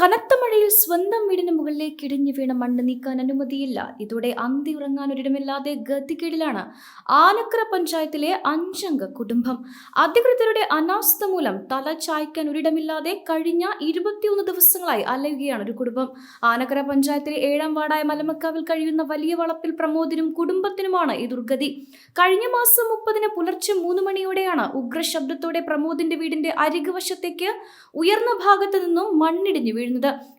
കനത്ത മഴയിൽ സ്വന്തം വീടിന് മുകളിലേക്ക് ഇടിഞ്ഞു വീണ മണ്ണ് നീക്കാൻ അനുമതിയില്ല. ഇതോടെ അന്തി ഉറങ്ങാൻ ഒരിടമില്ലാതെ ഗതികേടിലാണ് ആനക്കര പഞ്ചായത്തിലെ അഞ്ചംഗ കുടുംബം. അധികൃതരുടെ അനാസ്ഥ മൂലം തല ചായ്ക്കാൻ ഒരിടമില്ലാതെ കഴിഞ്ഞ ഇരുപത്തിയൊന്ന് ദിവസങ്ങളായി അലയുകയാണ് ഒരു കുടുംബം. ആനക്കര പഞ്ചായത്തിലെ ഏഴാം വാർഡായ മലമക്കാവിൽ കഴിയുന്ന വലിയ വളപ്പിൽ പ്രമോദിനും കുടുംബത്തിനുമാണ് ഈ ദുർഗതി. കഴിഞ്ഞ മാസം മുപ്പതിന് പുലർച്ചെ മൂന്ന് മണിയോടെയാണ് ഉഗ്രശബ്ദത്തോടെ പ്രമോദിന്റെ വീടിന്റെ അരികുവശത്തേക്ക് ഉയർന്ന ഭാഗത്ത് നിന്നും മണ്ണിടിഞ്ഞു വീഴുന്നത്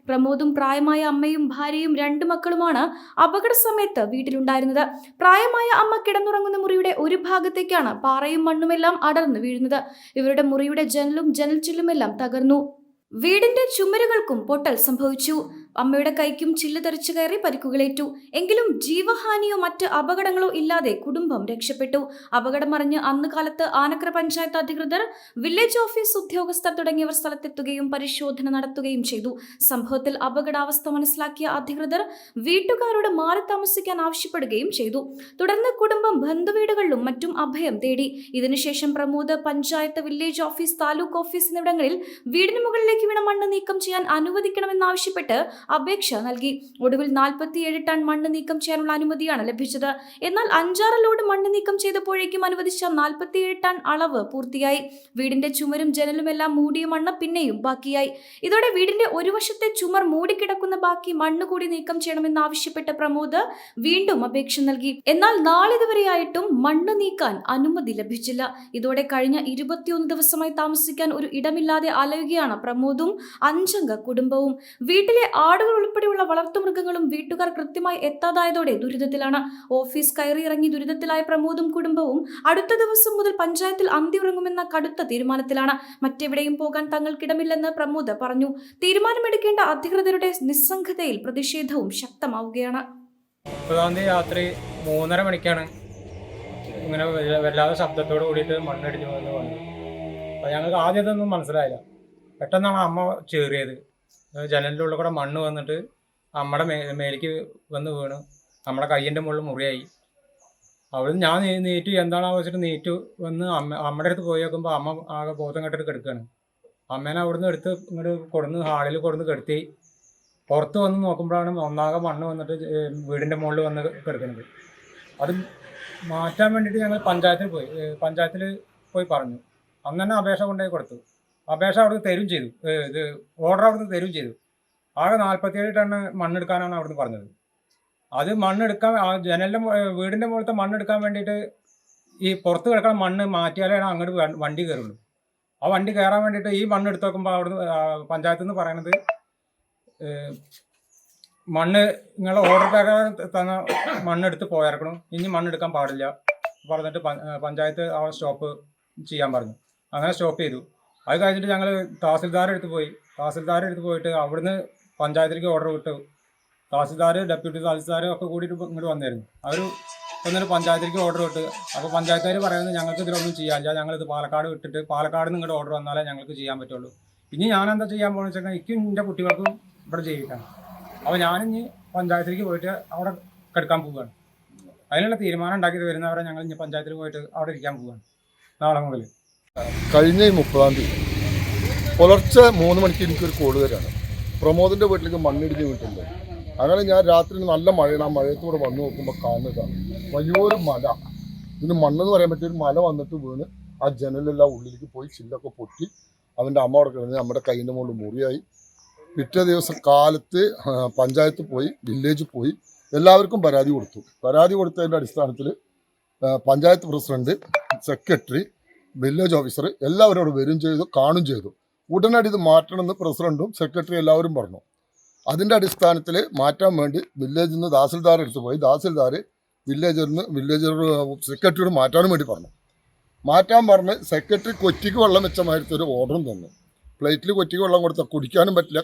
പ്രമോദും പ്രായമായ അമ്മയും ഭാര്യയും രണ്ടു മക്കളുമാണ് അപകട സമയത്ത് വീട്ടിലുണ്ടായിരുന്നത്. പ്രായമായ അമ്മ കിടന്നുറങ്ങുന്ന മുറിയുടെ ഒരു ഭാഗത്തേക്കാണ് പാറയും മണ്ണുമെല്ലാം അടർന്നു വീഴുന്നത്. ഇവരുടെ മുറിയുടെ ജനലും ജനൽ ചില്ലുമെല്ലാം തകർന്നു. വീടിന്റെ ചുമരുകൾക്കും പൊട്ടൽ സംഭവിച്ചു. അമ്മയുടെ കൈക്കും ചില്ല് തെറിച്ചു കയറി പരിക്കുകളേറ്റു. എങ്കിലും ജീവഹാനിയോ മറ്റ് അപകടങ്ങളോ ഇല്ലാതെ കുടുംബം രക്ഷപ്പെട്ടു. അപകടം അറിഞ്ഞ് അന്ന് കാലത്ത് ആനക്കര പഞ്ചായത്ത് അധികൃതർ വില്ലേജ് ഓഫീസ് ഉദ്യോഗസ്ഥർ തുടങ്ങിയവർ സ്ഥലത്തെത്തുകയും പരിശോധന നടത്തുകയും ചെയ്തു. സംഭവത്തിൽ അപകടാവസ്ഥ മനസ്സിലാക്കിയ അധികൃതർ വീട്ടുകാരോട് മാറി താമസിക്കാൻ ആവശ്യപ്പെടുകയും ചെയ്തു. തുടർന്ന് കുടുംബം ബന്ധുവീടുകളിലും മറ്റും അഭയം തേടി. ഇതിനുശേഷം Pramod panchayat village office taluk office എന്നിവിടങ്ങളിൽ വീടിന് മുകളിലേക്ക് വീണ മണ്ണ് നീക്കം ചെയ്യാൻ അനുവദിക്കണമെന്നാവശ്യപ്പെട്ട് അപേക്ഷ നൽകി. ഒടുവിൽ നാൽപ്പത്തിയേഴ് ടൺ മണ്ണ് നീക്കം ചെയ്യാനുള്ള അനുമതിയാണ് ലഭിച്ചത്. എന്നാൽ അഞ്ചാറ് ലോഡ് മണ്ണ് നീക്കം ചെയ്തപ്പോഴേക്കും അനുവദിച്ച നാൽപ്പത്തിയേഴ് ടൺ അളവ് പൂർത്തിയായി. വീടിന്റെ ചുമരും ജനലുമെല്ലാം മൂടിയ മണ്ണ് പിന്നെയും ബാക്കിയായി. ഇതോടെ വീടിന്റെ ഒരു വശത്തെ ചുമർ മൂടിക്കിടക്കുന്ന ബാക്കി മണ്ണ് കൂടി നീക്കം ചെയ്യണമെന്നാവശ്യപ്പെട്ട പ്രമോദ് വീണ്ടും അപേക്ഷ നൽകി. എന്നാൽ നാളിതുവരെയായിട്ടും മണ്ണ് നീക്കാൻ അനുമതി ലഭിച്ചില്ല. ഇതോടെ കഴിഞ്ഞ ഇരുപത്തിയൊന്ന് ദിവസമായി താമസിക്കാൻ ഒരു ഇടമില്ലാതെ അലയുകയാണ് പ്രമോദും അഞ്ചംഗ കുടുംബവും. വീട്ടിലെ ആടുകൾ ഉൾപ്പെടെയുള്ള വളർത്തുമൃഗങ്ങളും വീട്ടുകാർ കൃത്യമായി എത്താതായതോടെ ദുരിതത്തിലാണ്. ഓഫീസ് കയറിയിറങ്ങി ദുരിതത്തിലായ പ്രമോദും കുടുംബവും അടുത്ത ദിവസം മുതൽ പഞ്ചായത്തിൽ അന്തിയുറങ്ങുമെന്ന കടുത്ത തീരുമാനത്തിലാണ്. മറ്റെവിടെയും പോകാൻ തങ്ങൾക്കിടമില്ലെന്ന് പ്രമോദ് പറഞ്ഞു. തീരുമാനമെടുക്കേണ്ട അധികൃതരുടെ നിസ്സംഗതയിൽ പ്രതിഷേധവും ശക്തമാവുകയാണ്. രാത്രി മൂന്നര മണിക്കാണ് ഇങ്ങനെ വല്ല- വല്ലാതെ ശബ്ദത്തോട് കൂടിയിട്ട് മണ്ണിടിഞ്ഞു എന്ന് അപ്പോൾ ഞങ്ങൾക്ക് ആദ്യത്തെ ഒന്നും മനസ്സിലായില്ല. പെട്ടെന്നാണ് അമ്മ ചേറിയത്. ജനലിന്റെ ഉള്ളിൽ കൂടെ മണ്ണ് വന്നിട്ട് അമ്മയുടെ മേ മേലേക്ക് വന്ന് വീണ്. നമ്മുടെ കയ്യിന്റെ മുകളിൽ മുറിയായി. അവിടെ ഞാൻ നീറ്റു എന്താണെന്ന് വെച്ചിട്ട് നീറ്റു വന്ന് അമ്മ അമ്മയുടെ അടുത്ത് പോയി നോക്കുമ്പോൾ അമ്മ ആകെ ബോധം കെട്ടിട്ട് കിടക്കുകയാണ് അമ്മേനെ അവിടുന്ന് എടുത്ത് ഇങ്ങോട്ട് കൊടുന്ന് ഹാളിൽ കൊടുന്ന് കിടത്തി. പുറത്ത് വന്ന് നോക്കുമ്പോഴാണ് ഒന്നാകെ മണ്ണ് വന്നിട്ട് വീടിന്റെ മുകളിൽ വന്ന് കിടക്കുന്നത് അത് മാറ്റാൻ വേണ്ടിയിട്ട് ഞങ്ങൾ പഞ്ചായത്തിൽ പോയി പഞ്ചായത്തിൽ പോയി പറഞ്ഞു. അന്ന് തന്നെ അപേക്ഷ കൊണ്ടുപോയി കൊടുത്തു. അപേക്ഷ അവിടുന്ന് തരും ചെയ്തു. ഇത് ഓർഡർ അവിടുന്ന് തരും ചെയ്തു. ആകെ നാൽപ്പത്തിയേഴ് ടണ്ണ് മണ്ണെടുക്കാനാണ് അവിടുന്ന് പറഞ്ഞത്. അത് മണ്ണെടുക്കാൻ ജനലിന്റെ വീടിന്റെ മുകളിലത്തെ മണ്ണെടുക്കാൻ വേണ്ടിയിട്ട് ഈ പുറത്ത് കിടക്കുന്ന മണ്ണ് മാറ്റിയാലേ അങ്ങോട്ട് വണ്ടി കയറുള്ളൂ. ആ വണ്ടി കയറാൻ വേണ്ടിയിട്ട് ഈ മണ്ണ് എടുത്ത് നോക്കുമ്പോൾ അവിടുന്ന് പഞ്ചായത്ത് നിന്ന് പറയണത് മണ്ണ് നിങ്ങൾ ഓർഡർ പ്രകാരം തന്ന മണ്ണെടുത്ത് പോയിറക്കണം ഇനി മണ്ണെടുക്കാൻ പാടില്ല. പറഞ്ഞിട്ട് പഞ്ചായത്ത് ആ സ്റ്റോപ്പ് ചെയ്യാൻ പറഞ്ഞു. അങ്ങനെ സ്റ്റോപ്പ് ചെയ്തു. അത് കഴിഞ്ഞിട്ട് ഞങ്ങൾ തഹസിൽദാരെടുത്ത് പോയി. തഹസിൽദാരെടുത്ത് പോയിട്ട് അവിടുന്ന് പഞ്ചായത്തിലേക്ക് ഓർഡർ വിട്ടു. തഹസിൽദാർ ഡെപ്യൂട്ടി തഹസിൽദാർ ഒക്കെ കൂടിയിട്ട് ഇങ്ങോട്ട് വന്നിരുന്നു. അവർ വന്നിട്ട് പഞ്ചായത്തിലേക്ക് ഓർഡർ വിട്ട്. അപ്പോൾ പഞ്ചായത്തുകാർ പറയുന്നത് ഞങ്ങൾക്ക് ഇതിലൊന്നും ചെയ്യാനില്ല ഞങ്ങളിത് പാലക്കാട് വിട്ടിട്ട് പാലക്കാട് നിന്ന് ഇങ്ങോട്ട് ഓർഡർ വന്നാലേ ഞങ്ങൾക്ക് ചെയ്യാൻ പറ്റുള്ളൂ. ഇനി ഞാൻ എന്താ ചെയ്യാൻ പോകുന്നത് വെച്ചാൽ എനിക്കും എന്റെ കുട്ടികൾക്കും ഇവിടെ ജീവിക്കണം. അപ്പോൾ ഞാനിനി പഞ്ചായത്തിലേക്ക് പോയിട്ട് അവിടെ കിടക്കാൻ പോവുകയാണ് അതിനുള്ള തീരുമാനം ഉണ്ടാക്കി വരുന്നവരെ ഞങ്ങൾ ഇനി പഞ്ചായത്തിൽ പോയിട്ട് അവിടെ ഇരിക്കാൻ പോവുകയാണ് നാളെ മുതൽ കഴിഞ്ഞ മുപ്പതാം തീയതി പുലർച്ചെ മൂന്ന് മണിക്ക് എനിക്കൊരു കോൾ തരാണ് പ്രമോദിന്റെ വീട്ടിലേക്ക് മണ്ണിടിഞ്ഞ് വീട്ടുണ്ട് അങ്ങനെ ഞാൻ രാത്രി നല്ല മഴയാണ്. ആ മഴയത്തൂടെ വന്ന് നോക്കുമ്പോൾ കാണുന്നതാണ്. വലിയൊരു മല. ഇതിന് മണ്ണെന്ന് പറയാൻ പറ്റിയ ഒരു മല വന്നിട്ട് വീണ് ആ ജനലെല്ലാം ഉള്ളിലേക്ക് പോയി ചില്ലൊക്കെ പൊട്ടി. അവന്റെ അമ്മ അവിടെ കിടന്ന് നമ്മുടെ കൈയിന്റെ മുകളിൽ മുറിയായി. പിറ്റേ ദിവസം കാലത്ത് പഞ്ചായത്ത് പോയി വില്ലേജ് പോയി. എല്ലാവർക്കും പരാതി കൊടുത്തു. പരാതി കൊടുത്തതിന്റെ അടിസ്ഥാനത്തിൽ panchayat president secretary village officer എല്ലാവരോടും വരും ചെയ്തു കാണും ചെയ്തു. ഉടനടി ഇത് മാറ്റണമെന്ന് പ്രസിഡന്റും സെക്രട്ടറി എല്ലാവരും പറഞ്ഞു. അതിന്റെ അടിസ്ഥാനത്തിൽ മാറ്റാൻ വേണ്ടി വില്ലേജിൽ നിന്ന് തഹസിൽദാർ എടുത്തു പോയി. തഹസിൽദാർ വില്ലേജറിന് വില്ലേജർ സെക്രട്ടറിയോട് മാറ്റാനും വേണ്ടി പറഞ്ഞു. മാറ്റാൻ പറഞ്ഞ് സെക്രട്ടറി കൊറ്റിക്ക് വെള്ളം മാതിരത്തെ ഒരു ഓർഡറും തന്നു. പ്ലേറ്റിൽ കൊറ്റിക്ക് വെള്ളം കൊടുത്താൽ കുടിക്കാനും പറ്റില്ല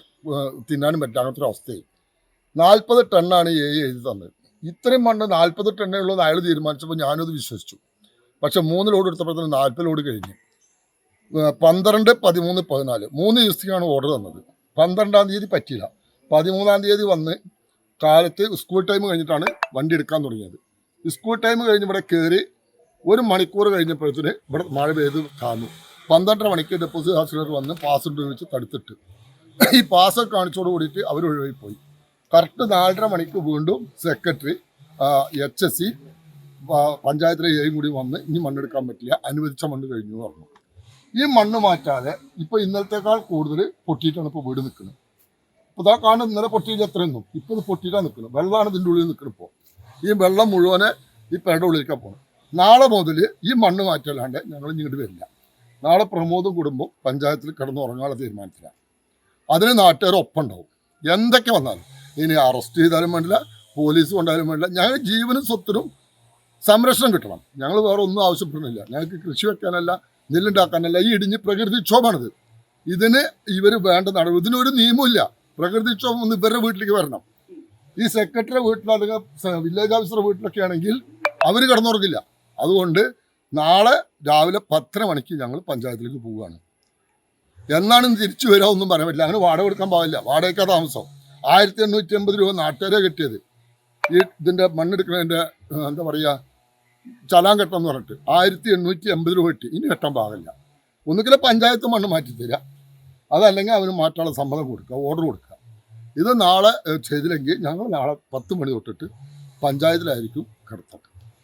തിന്നാനും പറ്റില്ല അങ്ങനത്തെ ഒരു അവസ്ഥയായി. നാൽപ്പത് ടണ്ണാണ് എ എഴുതി തന്നത്. ഇത്രയും മണ്ണ് നാൽപ്പത് ടണ്ണേ ഉള്ളൂ അയാൾ തീരുമാനിച്ചപ്പോൾ ഞാനത് വിശ്വസിച്ചു. പക്ഷെ മൂന്ന് ലോഡ് എടുത്തപ്പോഴത്തേന് നാൽപ്പത് ലോഡ് കഴിഞ്ഞു. പന്ത്രണ്ട് പതിമൂന്ന് പതിനാല്. മൂന്ന് ദിവസത്തേക്കാണ് ഓർഡർ തന്നത്. പന്ത്രണ്ടാം തീയതി പറ്റിയില്ല. പതിമൂന്നാം തീയതി വന്ന് കാലത്ത് സ്കൂൾ ടൈം കഴിഞ്ഞിട്ടാണ് വണ്ടി എടുക്കാൻ തുടങ്ങിയത്. സ്കൂൾ ടൈം കഴിഞ്ഞ് ഇവിടെ കയറി ഒരു മണിക്കൂർ കഴിഞ്ഞപ്പോഴത്തേന് ഇവിടെ മഴ പെയ്ത് കാണുന്നു പന്ത്രണ്ടര മണിക്ക് ഡെപ്പോസിറ്റ് ഓഫീസർ വന്ന് പാസ് വെച്ച് തടുത്തിട്ട്. ഈ പാസ് കാണിച്ചോട് കൂടിയിട്ട് അവർ ഒഴിവായി കറക്റ്റ് നാലര മണിക്ക് വീണ്ടും സെക്രട്ടറി എച്ച് എസ് സി പഞ്ചായത്തിലെ ഏയും കൂടി വന്ന് ഇനി മണ്ണെടുക്കാൻ പറ്റില്ല അനുവദിച്ച മണ്ണ് കഴിഞ്ഞു എന്ന് പറഞ്ഞു. ഈ മണ്ണ് മാറ്റാതെ ഇപ്പോൾ ഇന്നലത്തേക്കാൾ കൂടുതൽ പൊട്ടിയിട്ടാണ് ഇപ്പോൾ വീട് നിൽക്കുന്നത്. ഇപ്പോൾ ഇതാ കാണുന്ന ഇന്നലെ പൊട്ടിയിട്ട് എത്രയൊന്നും ഇപ്പോൾ ഇത് പൊട്ടിയിട്ടാണ് നിൽക്കുന്നത്. വെള്ളമാണ് ഇതിന്റെ ഉള്ളിൽ നിൽക്കുന്നത് ഇപ്പോൾ ഈ വെള്ളം മുഴുവനെ ഈ പേരുടെ ഉള്ളിലേക്കാണ് പോകുന്നത് നാളെ മുതൽ ഈ മണ്ണ് മാറ്റല്ലാണ്ട് ഞങ്ങൾ ഇങ്ങോട്ട് വരില്ല. നാളെ പ്രമോദും കുടുംബം പഞ്ചായത്തിൽ കിടന്നുറങ്ങാനുള്ള തീരുമാനത്തിലാണ് അതിന് നാട്ടുകാർ ഒപ്പം ഉണ്ടാവും. എന്തൊക്കെ വന്നാലും ഇനി അറസ്റ്റ് ചെയ്താലും വേണ്ടില്ല പോലീസ് കൊണ്ടാലും വേണ്ടില്ല ഞങ്ങൾ ജീവനും സ്വത്തിനും സംരക്ഷണം കിട്ടണം. ഞങ്ങൾ വേറെ ഒന്നും ആവശ്യപ്പെടുന്നില്ല. ഞങ്ങൾക്ക് കൃഷി വെക്കാനല്ല നെല്ലുണ്ടാക്കാനല്ല ഈ ഇടിഞ്ഞ് പ്രകൃതിക്ഷോഭമാണിത് ഇതിന് ഇവർ വേണ്ട നടപടി. ഇതിനൊരു നിയമമില്ല പ്രകൃതിക്ഷോഭം ഒന്ന് ഇവരുടെ വീട്ടിലേക്ക് വരണം. ഈ സെക്രട്ടറി വീട്ടിൽ അല്ലെങ്കിൽ വില്ലേജ് ഓഫീസറുടെ വീട്ടിലൊക്കെ ആണെങ്കിൽ അവർ കടന്നുറങ്ങില്ല. അതുകൊണ്ട് നാളെ രാവിലെ പത്തര മണിക്ക് ഞങ്ങൾ പഞ്ചായത്തിലേക്ക് പോവുകയാണ്. എന്നാണ് തിരിച്ചു വരാമെന്നും പറയാൻ പറ്റില്ല. അങ്ങനെ വാടക കൊടുക്കാൻ പാടില്ല. വാടകയ്ക്കാ താമസം. ആയിരത്തി എണ്ണൂറ്റി എൺപത് രൂപ നാട്ടുകാരെ കിട്ടിയത്. ഈ ഇതിന്റെ മണ്ണെടുക്കുന്നതിന്റെ എന്താ പറയുക ചലാൻ എന്ന് പറഞ്ഞിട്ട് ആയിരത്തി എണ്ണൂറ്റി എൺപത് രൂപ കിട്ടി. ഇനി കെട്ടാൻ പാകില്ല ഒന്നുകിൽ പഞ്ചായത്ത് മണ്ണ് മാറ്റി തരിക അതല്ലെങ്കിൽ അവന് മാറ്റാനുള്ള സമ്മതം കൊടുക്കുക ഓർഡർ കൊടുക്കുക ഇത് നാളെ ചെയ്തില്ലെങ്കിൽ ഞങ്ങൾ നാളെ പത്ത് മണി തൊട്ടിട്ട് പഞ്ചായത്തിലായിരിക്കും കിടത്തം.